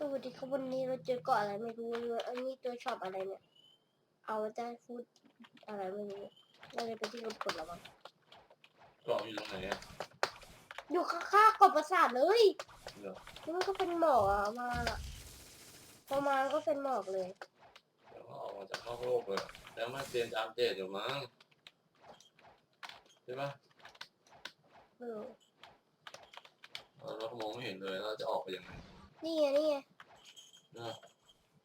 สวัสดีครับวันนี้เราเจอเกาะอะไรไม่รู้เลยอันนี้ตัวชอบอะไรเนี่ย เอาจะพูดอะไรไม่รู้เราเลยไปที่รถกดแล้วมั้งเกาะอยู่ตรงไหนอะอยู่ข้างๆเกาะปราสาทเลยเดี๋ยวนี่มันก็เป็นหมอกอะมาพอมาก็เป็นหมอกเลย เดี๋ยวเขาออกมาจากนอกโลกเลยแล้วมาเรียนจะอัปเดตอยู่มั้งใช่ปะเออเออเราก็มองไม่เห็นเลยเราจะออกไปยังไง นี่ไงนี่ไงนะ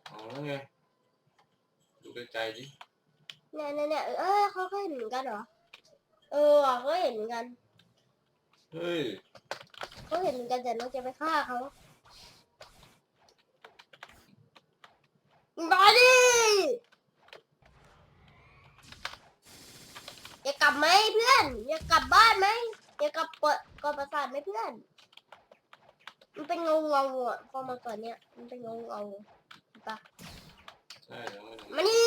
อ๋อแล้วไง ดูไกลๆดิเนี่ยเนี่ยเนี่ยเอ้ยเขาก็เห็นเหมือนกันเหรอ เออว่ะเขาเห็นเหมือนกันเฮ้ย เขาเห็นเหมือนกันแต่เราจะไปฆ่าเขามาดิอยากกลับไหมเพื่อนอยากกลับบ้านไหมอยากกลับเกาะเกาะปราสาทไหมเพื่อน มันเป็นเงาเงาๆอะพอมาเกิดเนี่ยมันเป็นเงาเงาๆเห็นปะใช่ยังไม่มานี่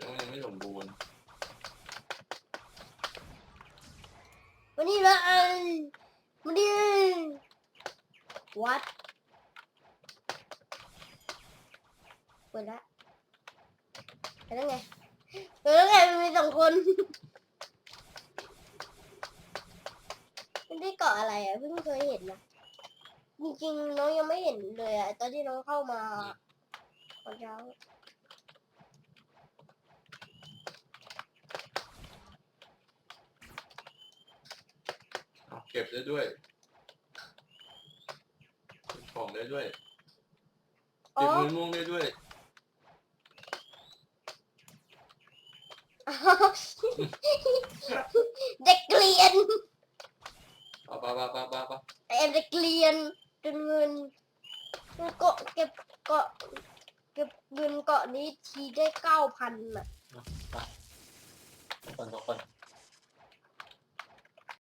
ยังยังไม่สมบูรณ์มานี่เลยมานี่วัดเปิดละเปิดแล้วไงเปิดแล้วไงมันมีสองคนมันได้เกาะอะไรอะเพิ่งเคยเห็นนะ จริงๆน้องยังไม่เห็นเลยอะตอนที่น้องเข้ามาตอนเช้าเอาเก็บได้ด้วยเก็บของได้ด้วยอ๋เก็อบเงินม่วงได้ด้วยเด็กเรียน เอาปะปะปะปะปะไอ้เด็กเรียน จนเงินเกาะเก็บเกาะเก็บเงินเกาะนี้ทีได้เก้าพันอะก่อนก่อน